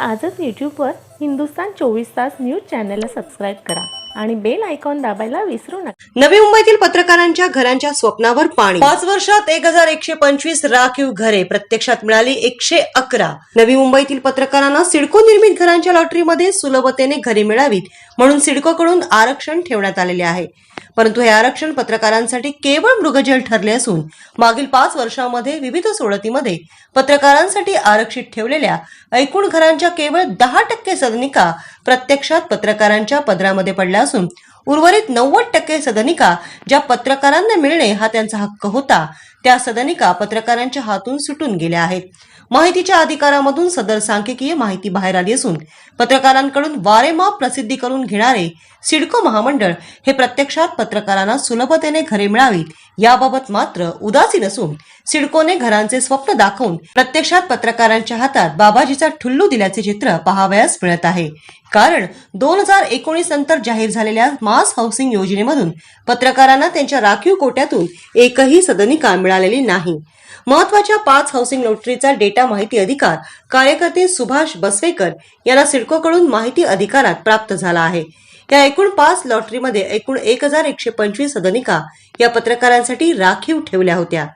आजच यूट्यूबवर हिंदुस्तान चोवीस तास न्यूज चॅनलला सबस्क्राईब करा आणि बेल आयकॉन दाबायला विसरू नका. नवी मुंबईतील पत्रकारांच्या घरांच्या स्वप्नावर पाणी. पाच वर्षात एक हजार एकशे पंचवीस राखीव घरे प्रत्यक्षात मिळाली एकशे अकरा. नवी मुंबईतील पत्रकारांना सिडको निर्मित घरांच्या लॉटरीमध्ये सुलभतेने घरे मिळावीत म्हणून सिडकोकडून आरक्षण ठेवण्यात आलेले आहे. परंतु हे आरक्षण पत्रकारांसाठी केवळ मृगजल ठरले असून मागील पाच वर्षांमध्ये विविध सोडतीमध्ये पत्रकारांसाठी आरक्षित ठेवलेल्या एकूण घरांच्या केवळ दहा टक्के सदनिका प्रत्यक्षात पत्रकारांच्या पदरामध्ये पडल्या असून उर्वरित नव्वद टक्के सदनिका ज्या पत्रकारांना मिळणे हा त्यांचा हक्क होता त्या सदनिका पत्रकारांच्या हातून सुटून गेल्या आहेत. माहितीच्या अधिकारामधून सदर सांख्यिकीय माहिती बाहेर आली असून पत्रकारांकडून वारेमाप प्रसिद्धी करून घेणारे सिडको महामंडळ हे प्रत्यक्षात पत्रकारांना सुलभतेने घरे मिळावीत याबाबत मात्र उदासीन असून सिडकोने घरांचे स्वप्न दाखवून प्रत्यक्षात पत्रकारांच्या हातात बाबाजीचा ठुल्लू दिल्याचे चित्र पाहावयास मिळत आहे. कारण दोन हजार एकोणीस नंतर जाहीर झालेल्या मास हाऊसिंग योजनेमधून पत्रकारांना त्यांच्या राखीव कोट्यातून एकही सदनिका मिळालेली नाही. महत्त्वाच्या पाच हाऊसिंग लॉटरीचा डेटा माहिती अधिकार कार्यकर्ते सुभाष बसवेकर यांना सिडकोकडून माहिती अधिकारात प्राप्त झाला आहे. या एकूण पाच लॉटरीमध्ये एकूण एक हजार एकशे पंचवीस सदनिका या पत्रकारांसाठी राखीव ठेवल्या होत्या.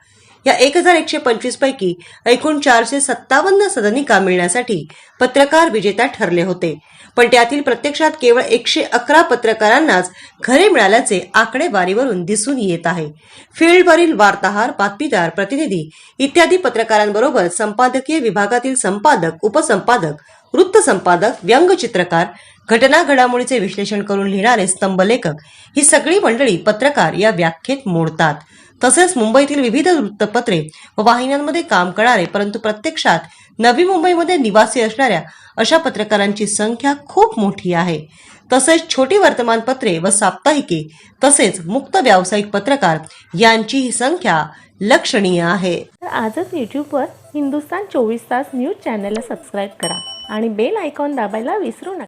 या एक हजार एकशे पंचवीस पैकी एकूण चारशे सत्तावन्न सदनिका मिळण्यासाठी पत्रकार विजेता ठरले होते. पण त्यातील प्रत्यक्षात केवळ एकशे अकरा पत्रकारांनाच घरे मिळाल्याचे आकडेवारीवरून दिसून येत आहे. फील्डवरील वार्ताहर बातमीदार प्रतिनिधी इत्यादी पत्रकारांबरोबर संपादकीय विभागातील संपादक उपसंपादक वृत्तसंपादक व्यंगचित्रकार घटना घडामोडीचे विश्लेषण करून लिहिणारे स्तंभलेखक ही सगळी मंडळी पत्रकार या व्याख्येत मोडतात. तसेच मुंबईतील विविध वृत्तपत्रे व वाहिन्यांमध्ये काम करणारे परंतु प्रत्यक्षात नवी मुंबईमध्ये निवासी असणाऱ्या अशा पत्रकारांची संख्या खूप मोठी आहे. तसेच छोटी वर्तमानपत्रे व साप्ताहिके तसेच मुक्त व्यावसायिक पत्रकार यांची ही संख्या लक्षणीय आहे. तर आजच यूट्यूबवर हिंदुस्तान चोवीस तास न्यूज चॅनलला सबस्क्राईब करा आणि बेल आयकॉन दाबायला विसरू नका.